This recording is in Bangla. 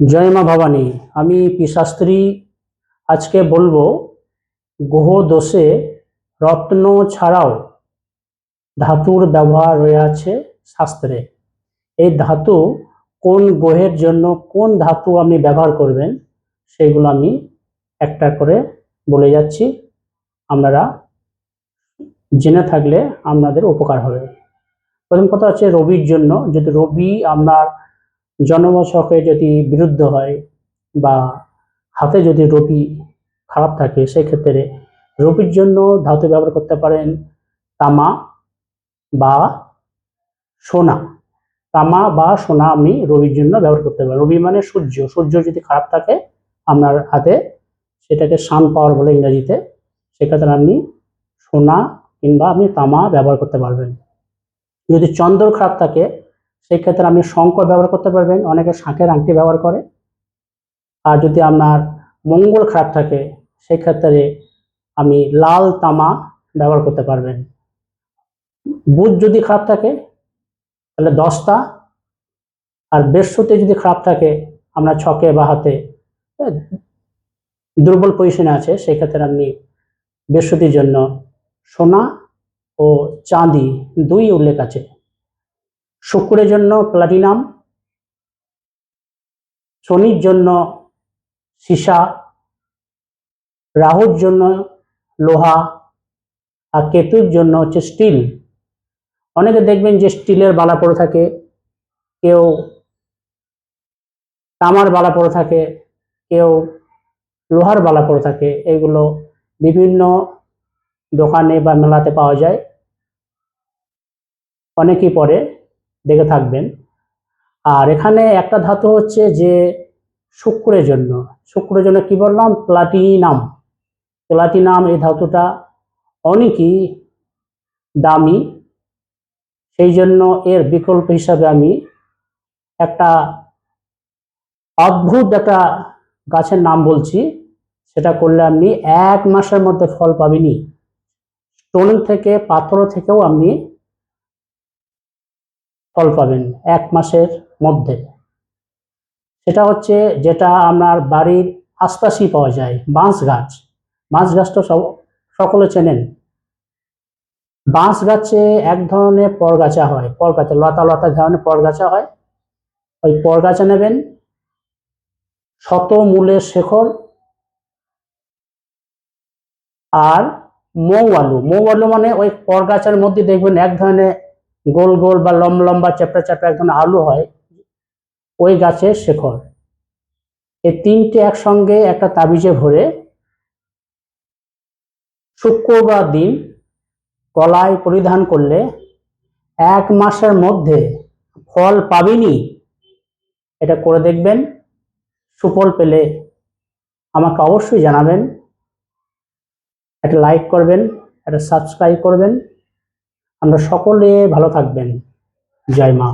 জয় মা ভবানী, আমি পি শাস্ত্রী আজকে বলব গ্রহ দোষে রত্ন ছাড়াও ধাতুর ব্যবহার রয়ে আছে শাস্ত্রে। এই ধাতু কোন গ্রহের জন্য কোন ধাতু আপনি ব্যবহার করবেন, সেগুলো আমি একটা করে বলে যাচ্ছি। আপনারা জেনে থাকলে আপনাদের উপকার হবে। প্রথম কথা হচ্ছে রবির জন্য, যদি রবি আপনার জন্মছকে যদি বিরুদ্ধ হয় বা হাতে যদি রবি খারাপ থাকে, সেক্ষেত্রে রবির জন্য ধাতু ব্যবহার করতে পারেন তামা বা সোনা। তামা বা সোনা আপনি রবির জন্য ব্যবহার করতে পারেন। রবি মানে সূর্য। সূর্য যদি খারাপ থাকে আপনার হাতে, সেটাকে সান পাওয়ার বলে ইংরাজিতে, সেক্ষেত্রে আপনি সোনা কিংবা আপনি তামা ব্যবহার করতে পারবেন। যদি চন্দ্র খারাপ থাকে সেই ক্ষেত্রে আপনি শঙ্কর ব্যবহার করতে পারবেন, অনেকে শাঁখের আংটি ব্যবহার করে। আর যদি আপনার মঙ্গল খারাপ থাকে, সেই ক্ষেত্রে আপনি লাল তামা ব্যবহার করতে পারবেন। বুধ যদি খারাপ থাকে, তাহলে দশটা আর বৃহস্পতি যদি খারাপ থাকে, আপনার ছকে বা হাতে দুর্বল পজিশনে আছে, সেই ক্ষেত্রে আপনি বৃহস্পতির জন্য সোনা ও চাঁদি দুই উল্লেখ আছে। শুক্রের জন্য প্লাটিনাম, শনির জন্য সীসা, রাহুর জন্য লোহা, আর কেতুর জন্য হচ্ছে স্টিল। অনেকে দেখবেন যে স্টিলের বালা পড়ে থাকে, কেউ তামার বালা পড়ে থাকে, কেউ লোহার বালা পড়ে থাকে, এগুলো বিভিন্ন দোকানে বা মেলাতে পাওয়া যায়। অনেকেই পরে। দেখে থাকবেন। আর এখানে একটা ধাতু হচ্ছে যে শুক্রের জন্য। শুক্রের জন্য কি বললাম? প্লাটিনাম। প্লাটিনাম এই ধাতুটা অনেকই দামি। সেই জন্য এর বিকল্প হিসাবে আমি একটা অদ্ভুত একটা গাছের নাম বলছি। সেটা করলে আপনি এক মাসের মধ্যে ফল পাবেনই। স্টোন থেকে, পাথর থেকেও আপনি ফল পাবেন এক মাসের মধ্যে। সেটা হচ্ছে যেটা আপনার বাড়ির আশপাশেই পাওয়া যায়, বাঁশ গাছ। বাঁশ গাছটা সব সকলে চেনেন। বাঁশ গাছে এক ধরনের পরগাছা হয়। পরগাছা, লতা লতা ধরনের পরগাছা হয়, ওই পরগাছা নেবেন শত মূলের শেখর আর মৌ আলু মৌ আলু মানে ওই পরগাছার মধ্যে দেখবেন এক ধরনের গোল গোল বা লম্বা লম্বা চ্যাপটা চ্যাপটা এক ধরনের আলু হয়, ওই গাছের শেখর। এই তিনটে একসঙ্গে একটা তাবিজে ভরে শুক্রবার দিন গলায় পরিধান করলে এক মাসের মধ্যে ফল পাবেনি, এটা করে দেখবেন, সুফল পেলে আমাকে অবশ্যই জানাবেন, একটা লাইক করবেন, একটা সাবস্ক্রাইব করবেন। আমরা সকলে ভালো থাকবেন। জয় মা।